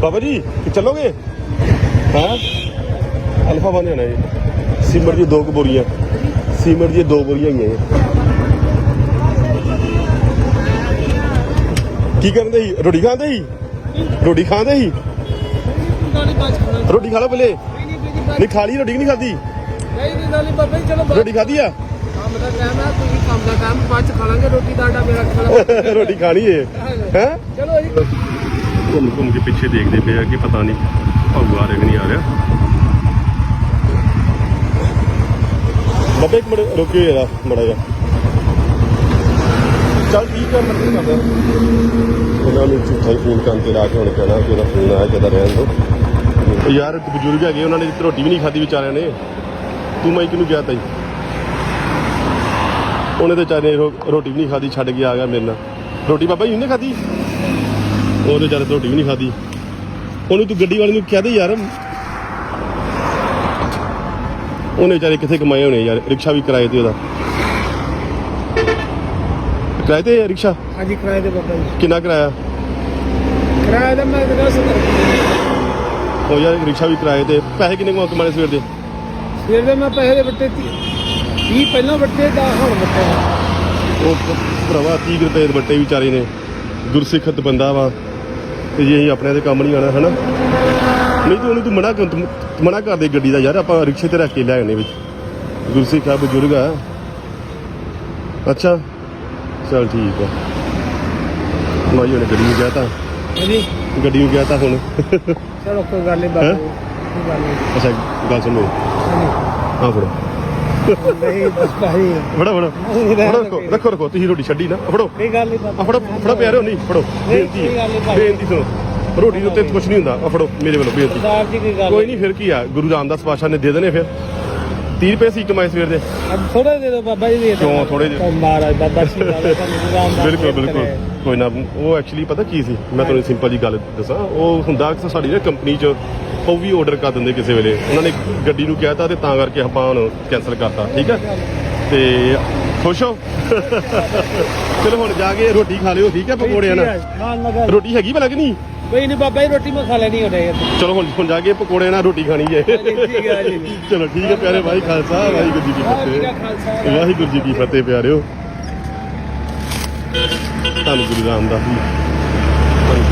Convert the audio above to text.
ਬਾਬਾ ਜੀ ਕਿ ਚੱਲੋਗੇ? ਹਾਂ? ਅਲਫਾ ਬਣ ਜਾਣਾ ਜੀ। ਸੀਮਰ ਦੀ ਦੋ ਕੁ ਬੋਰੀਆਂ। ਸੀਮਰ ਦੀਆਂ ਦੋ ਬੋਰੀਆਂ ਹੀ ਇਹ ਕੀ ਕਰਦੇ ਸੀ? ਰੋਟੀ ਖਾਂਦੇ ਸੀ? ਰੋਟੀ ਖਾਂਦੇ ਸੀ? ਰੋਟੀ ਖਾ ਲਓ ਪਹਿਲੇ। ਨਹੀਂ ਖਾ ਲਈ ਰੋਟੀ ਨਹੀਂ ਖਾਦੀ ਨਹੀਂ ਨਹੀਂ ਨਾਲੀ ਬਾਬਾ ਜੀ ਚਲੋ ਰੋਟੀ ਖਾਦੀ ਆ? ਕੰਮ ਦਾ ਟਾਈਮ ਹੈ ਤੁਸੀਂ ਕੰਮ ਦਾ ਟਾਈਮ ਬਾਅਦ ਚ ਖਾ ਲਾਂਗੇ ਰੋਟੀ ਦਾ ਆਡਾ ਮੇਰਾ ਖਾ ਰੋਟੀ ਖਾਣੀ ਏ। ਹੈ? ਚਲੋ ਜੀ। ਘੁੰਮ ਘੁੰਮ ਕੇ ਪਿੱਛੇ ਦੇਖਦੇ ਪਏ ਆ ਕਿ ਪਤਾ ਨਹੀਂ ਭਾਊ ਆ ਰਿਹਾ ਕਿ ਨਹੀਂ ਆ ਰਿਹਾ। ਬਾਬਾ ਇੱਕ ਮਿੰਟ ਰੁਕਿਓ ਯਾਰ ਮੜਾ ਜਾ ਚੱਲ ਠੀਕ ਆ ਮੈਂ ਨਹੀਂ ਕਰਦਾ ਉਹਨਾਂ ਨੂੰ ਝੂਠਾ ਹੀ ਫੋਨ ਕਰਨ ਤੇ ਲਾ ਕੇ ਹੁਣ ਕਹਿਣਾ ਕਿ ਉਹਦਾ ਫੋਨ ਆਇਆ ਜਦਾ ਰਹਿਣ ਦੋ ਯਾਰ ਇੱਕ ਬਜ਼ੁਰਗ ਹੈਗੇ ਉਹਨਾਂ ਨੇ ਰੋਟੀ ਵੀ ਨਹੀਂ ਖਾਧੀ ਵਿਚਾਰਿਆਂ ਨੇ। ਤੂੰ ਮੈਂ ਕਿਹਨੂੰ ਕਿਹਾ ਤਾਈ। ਉਹਨੇ ਤੇ ਚਾਰੇ ਰੋਟੀ ਵੀ ਨਹੀਂ ਖਾਧੀ ਛੱਡ ਕੇ ਆ ਗਿਆ ਮੇਰੇ ਨਾਲ। ਰੋਟੀ ਬਾਬਾ ਜੀ ਨੇ ਖਾਧੀ? ਉਹਦੇ ਚਾਰੇ ਰੋਟੀ ਵੀ ਨਹੀਂ ਖਾਧੀ। ਉਹਨੂੰ ਤੂੰ ਗੱਡੀ ਵਾਲੇ ਨੂੰ ਕਹਿ ਦੇ ਯਾਰ ਉਹਨੇ ਵਿਚਾਰੇ ਕਿੱਥੇ ਕਮਾਏ ਹੋਣੇ ਯਾਰ ਰਿਕਸ਼ਾ ਵੀ ਕਿਰਾਏ ਤੇ ਉਹਦਾ। ਕਿਰਾਏ ਤੇ ਹੈ ਰਿਕਸ਼ਾ? ਹਾਂਜੀ ਕਿਰਾਏ ਦੇ ਬਾਬਾ ਜੀ। ਕਿੰਨਾ ਕਿਰਾਇਆ? ਕਿਰਾਏ ਦਾ ਮੈਂ ਕਿਹਾ ਸਤਰ ਉਹ ਯਾਰ ਰਿਕਸ਼ਾ ਵੀ ਕਿਰਾਏ ਤੇ ਪੈਸੇ ਕਿੰਨੇ ਕਮਾ ਕਮਾਣੇ ਸਵੇਰ ਦੇ? ਫਿਰ ਦੇ ਮੈਂ ਪੈਸੇ ਦੇ ਬੱਟੇ 30 ਪਹਿਲਾਂ ਬੱਟੇ ਦਾ ਹੁਣ ਬੱਟੇ ਉਹ ਭਰਾਵਾ 30 ਕੁ ਰੁਪਏ ਦੇ ਬੱਟੇ ਵਿਚਾਰੇ ਨੇ? ਗੁਰਸਿੱਖਤ ਬੰਦਾ ਵਾ। ਤੇ ਜੇ ਅਸੀਂ ਆਪਣੇ ਦੇ ਕੰਮ ਨਹੀਂ ਆਣਾ ਹਨਾ? ਨਹੀਂ ਤੂੰ ਉਹਨੂੰ ਤੂੰ ਮਨਾ ਕਰ ਤੂੰ ਮਨਾ ਕਰ ਦੇ ਗੱਡੀ ਦਾ ਯਾਰ ਆਪਾਂ ਰਿਕਸ਼ੇ ਤੇ ਰੱਖ ਕੇ ਲੈ ਆਣੇ ਵਿੱਚ। ਗੁਰਸਿੱਖ ਆ ਬਜ਼ੁਰਗ ਆ। ਅੱਛਾ। ਚਲ ਠੀਕ ਆ। ਮਾਈ ਉਹਨੇ ਗੱਡੀ ਨੂੰ ਕਹਿਤਾ। ਹਾਂਜੀ। ਗੱਡੀ ਨੂੰ ਕਹਿਤਾ ਹੁਣ। ਚਲੋ ਕੋਈ ਗੱਲ ਨਹੀਂ? ਜੀ ਨਹੀਂ ਅੱਛਾ ਗੱਲ ਸੁਣ ਹਾਂ ਫੜੋ। ਰੱਖੋ ਰੱਖੋ ਤੁਸੀਂ ਰੋਟੀ ਛੱਡੀ ਨਾ। ਫੜੋ। ਕੋਈ ਗੱਲ ਨਹੀਂ ਆ ਫੜੋ ਫੜੋ ਪਿਆਰੋ ਨਹੀਂ ਫੜੋ। ਬੇਨਤੀ ਬੇਨਤੀ ਸੁਣੋ। ਰੋਟੀ ਦੇ ਉੱਤੇ ਕੁਝ ਨਹੀਂ ਹੁੰਦਾ। ਆ ਫੜੋ ਮੇਰੇ ਵੱਲੋਂ ਬੇਨਤੀ। ਕੋਈ ਨਹੀਂ। ਫਿਰ ਕੀ ਆ? ਗੁਰੂ ਰਾਮਦਾਸ ਪਾਸ਼ਾ ਨੇ ਦੇ ਦੇਣੇ ਫਿਰ। 30 ਰੁਪਏ ਸੀ ਕਮਾਈ ਸਵੇਰ ਦੇ। ਥੋੜੇ ਦੇ ਦੋ ਬਾਬਾ ਜੀ ਦੇ ਕਿਉਂ? ਥੋੜੇ ਜਿਹੇ। ਮਹਾਰਾਜ ਬਾਬਾ ਜੀ ਬਿਲਕੁਲ ਬਿਲਕੁਲ। ਕੋਈ ਨਾ ਉਹ ਐਕਚੁਅਲੀ ਪਤਾ ਕੀ ਸੀ? ਮੈਂ ਤੁਹਾਨੂੰ ਸਿੰਪਲ ਜੀ ਗੱਲ ਦੱਸਾਂ। ਉਹ ਹੁੰਦਾ ਕਿ ਸਾਡੀ ਨਾ ਕੰਪਨੀ 'ਚ ਉਹ ਵੀ ਆਰਡਰ ਕਰ ਦਿੰਦੇ ਕਿਸੇ ਵੇਲੇ। ਉਹਨਾਂ ਨੇ ਗੱਡੀ ਨੂੰ ਕਹਿਤਾ ਤੇ ਤਾਂ ਕਰਕੇ ਆਪਾਂ ਹੁਣ ਕੈਨਸਲ ਕਰਤਾ ਠੀਕ ਹੈ ਤੇ ਖੁਸ਼ ਹੋ? ਚਲੋ ਹੁਣ ਜਾ ਕੇ ਰੋਟੀ ਖਾ ਲਿਓ ਠੀਕ ਹੈ ਪਕੌੜਿਆਂ ਨਾਲ? ਰੋਟੀ ਹੈਗੀ ਭਲਾ ਨਹੀਂ? ਕੋਈ ਨਹੀਂ ਬਾਬਾ ਜੀ ਰੋਟੀ ਮੈਂ ਖਾ ਲੈਣੀ ਉਹਨੇ ਚਲੋ ਹੁਣ ਹੁਣ ਜਾ ਕੇ ਪਕੌੜੇ ਨਾਲ ਰੋਟੀ ਖਾਣੀ ਹੈ। ਚਲੋ ਠੀਕ ਹੈ ਪਿਆਰੇ ਭਾਈ ਖਾਲਸਾ ਵਾਹਿਗੁਰੂ ਜੀ ਕੀ ਫਤਿਹ। ਵਾਹਿਗੁਰੂ ਜੀ ਕੀ ਫਤਿਹ। ਪਿਆਰਿਓ। ਧੰਨ ਗੁਰੂ ਰਾਮਦਾਸ ਜੀ। ਧੰਨ